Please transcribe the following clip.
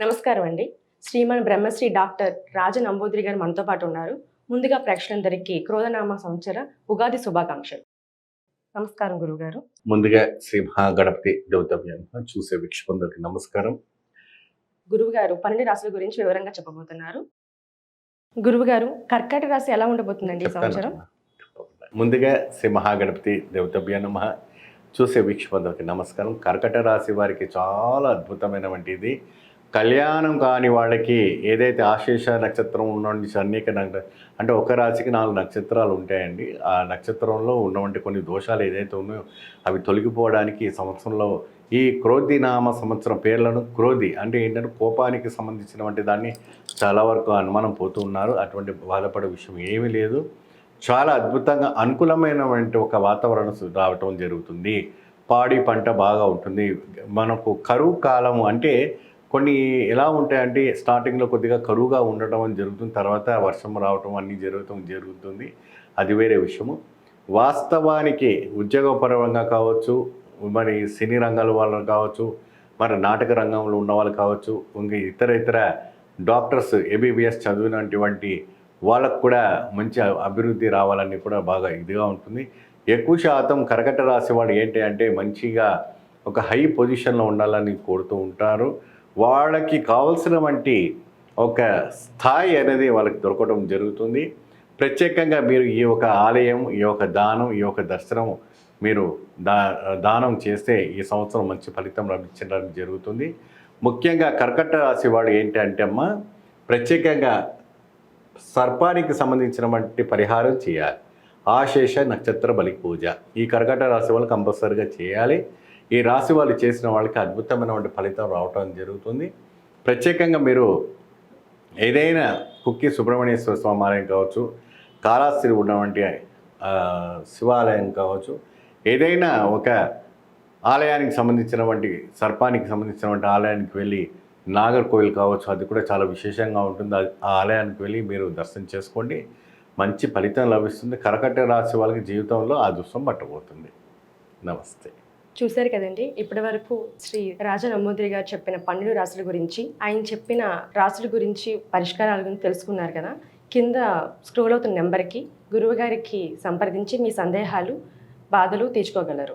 నమస్కారం అండి శ్రీమన్ బ్రహ్మశ్రీ డాక్టర్ రాజ నంబూదిరి గారు మనతో పాటు ఉన్నారు. ముందుగా ప్రేక్షకులందరికీ క్రోధనామ సంవత్సర ఉగాది శుభాకాంక్షలు. నమస్కారం గురుగారు. ముందుగా శ్రీ మహాగణపతి దేవతవ్యాన్ని చూసే వీక్షకులందరికీ నమస్కారం. గురువు గారు పన్నెండు రాశుల గురించి వివరంగా చెప్పబోతున్నారు. గురువు గారు కర్కాటక రాశి ఎలా ఉండబోతుందండి ఈ సంవత్సరం? ముందుగా శ్రీ మహాగణపతి దేవతభ్య నమ చూసే వీక్షకులందరికీ నమస్కారం. కర్కట రాశి వారికి చాలా అద్భుతమైనటువంటిది. కళ్యాణం కాని వాళ్ళకి ఏదైతే ఆశేష నక్షత్రం ఉన్నటువంటి అనేక అంటే ఒక రాశికి నాలుగు నక్షత్రాలు ఉంటాయండి. ఆ నక్షత్రంలో ఉన్నటువంటి కొన్ని దోషాలు ఏదైతే ఉన్నాయో అవి తొలగిపోవడానికి ఈ సంవత్సరంలో ఈ క్రోధి నామ సంవత్సరం పేర్లను క్రోధి అంటే ఏంటంటే కోపానికి సంబంధించినటువంటి దాన్ని చాలా వరకు అనుమానం పోతూ ఉన్నారు. అటువంటి బాధపడే విషయం ఏమీ లేదు. చాలా అద్భుతంగా అనుకూలమైనటువంటి ఒక వాతావరణం రావటం జరుగుతుంది. పాడి పంట బాగా ఉంటుంది. మనకు కరువు కాలం అంటే కొన్ని ఎలా ఉంటాయంటే స్టార్టింగ్లో కొద్దిగా కరువుగా ఉండటం అని జరుగుతుంది. తర్వాత వర్షం రావటం అన్నీ జరుగుతూ జరుగుతుంది. అది వేరే విషయము. వాస్తవానికి ఉద్యోగపరంగా కావచ్చు మరి సినీ రంగాల వాళ్ళు కావచ్చు మరి నాటక రంగంలో ఉన్న వాళ్ళు కావచ్చు ఇంకా ఇతర ఇతర డాక్టర్స్ ఎంబీబీఎస్ చదివినటువంటి వాళ్ళకు కూడా మంచి అభివృద్ధి రావాలని కూడా బాగా ఇదిగా ఉంటుంది. ఎక్కువ శాతం కరకట రాశి వాళ్ళు ఏంటి అంటే మంచిగా ఒక హై పొజిషన్లో ఉండాలని కోరుతూ ఉంటారు. వాళ్ళకి కావలసిన వంటి ఒక స్థాయి అనేది వాళ్ళకి దొరకడం జరుగుతుంది. ప్రత్యేకంగా మీరు ఈ యొక్క ఆలయం ఈ యొక్క దానం ఈ యొక్క దర్శనం మీరు దా దానం చేస్తే ఈ సంవత్సరం మంచి ఫలితం లభించడం జరుగుతుంది. ముఖ్యంగా కర్కట రాశి వాడు ఏంటి అంటే అమ్మ ప్రత్యేకంగా సర్పానికి సంబంధించినటువంటి పరిహారం చేయాలి. ఆశేష నక్షత్ర బలి పూజ. ఈ కర్కట రాశి వాళ్ళు కంపల్సరీగా చేయాలి. ఈ రాశి వాళ్ళు చేసిన వాళ్ళకి అద్భుతమైనటువంటి ఫలితం రావటం జరుగుతుంది. ప్రత్యేకంగా మీరు ఏదైనా కుక్కి సుబ్రహ్మణ్యేశ్వర స్వామి ఆలయం కావచ్చు కాళాస్త్రి ఉన్నటువంటి శివాలయం కావచ్చు ఏదైనా ఒక ఆలయానికి సంబంధించినటువంటి సర్పానికి సంబంధించినటువంటి ఆలయానికి వెళ్ళి నాగర్కోవిల్ కావచ్చు అది కూడా చాలా విశేషంగా ఉంటుంది. అది- ఆ ఆలయానికి వెళ్ళి మీరు దర్శనం చేసుకోండి. మంచి ఫలితం లభిస్తుంది. కరకట్ట రాశి వాళ్ళకి జీవితంలో ఆ దుష్టం పట్టబోతుంది. నమస్తే. చూశారు కదండి ఇప్పటి వరకు శ్రీ రాజ నమ్మూదిరి గారు చెప్పిన పన్నెండు రాశుల గురించి ఆయన చెప్పిన రాశుల గురించి పరిష్కారాల గురించి తెలుసుకున్నారు కదా. కింద స్క్రోల్ అవుతున్న నెంబర్కి గురువు గారికి సంప్రదించి మీ సందేహాలు బాధలు తీర్చుకోగలరు.